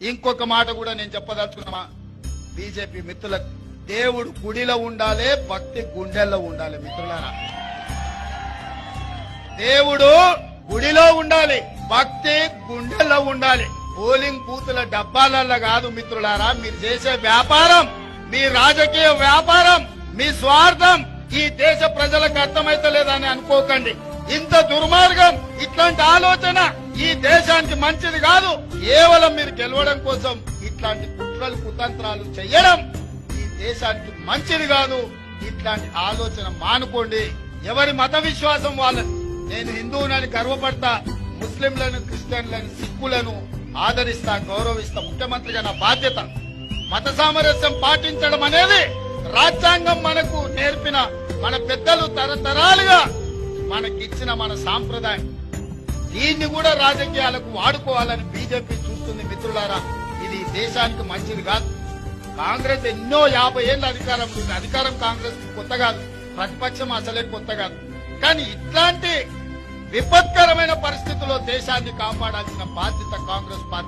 ఇంకొక మాట కూడా నేను చెప్పదలుచుకున్నా బీజేపీ మిత్రులకు దేవుడు గుడిలో ఉండాలి భక్తి గుండెల్లో ఉండాలి మిత్రులారా. దేవుడు గుడిలో ఉండాలి భక్తి గుండెల్లో ఉండాలి. పోలింగ్ బూతుల డబ్బాలల్లో కాదు మిత్రులారా మీరు చేసే వ్యాపారం మీ రాజకీయ వ్యాపారం మీ స్వార్థం ఈ దేశ ప్రజలకు అర్థమైతలేదని అనుకోకండి. ఇంత దుర్మార్గం ఇట్లాంటి ఆలోచన ఈ దేశానికి మంచిది కాదు. కేవలం మీరు గెలవడం కోసం ఇట్లాంటి కుట్రలు కుతంత్రాలు చేయడం ఈ దేశానికి మంచిది కాదు. ఇట్లాంటి ఆలోచన మానుకోండి. ఎవరి మత విశ్వాసం వాళ్ళని నేను హిందువునని గర్వపడతా ముస్లింలను క్రిస్టియన్లను సిక్కులను ఆదరిస్తా గౌరవిస్తా ముఖ్యమంత్రిగా నా బాధ్యత. మత సామరస్యం పాటించడం అనేది రాజ్యాంగం మనకు నేర్పిన మన పెద్దలు తరతరాలుగా మనకిచ్చిన మన సాంప్రదాయం. దీన్ని కూడా రాజకీయాలకు వాడుకోవాలని బీజేపీ చూస్తుంది మిత్రులారా. ఇది దేశానికి మంచిది కాదు. కాంగ్రెస్ ఎన్నో యాభై ఏళ్ళ అధికారం ఉంది. అధికారం కాంగ్రెస్ కొత్త కాదు. ప్రతిపక్షం అసలే కొత్త కాదు. కానీ ఇట్లాంటి విపత్కరమైన పరిస్థితుల్లో దేశాన్ని కాపాడాల్సిన బాధ్యత కాంగ్రెస్ పార్టీ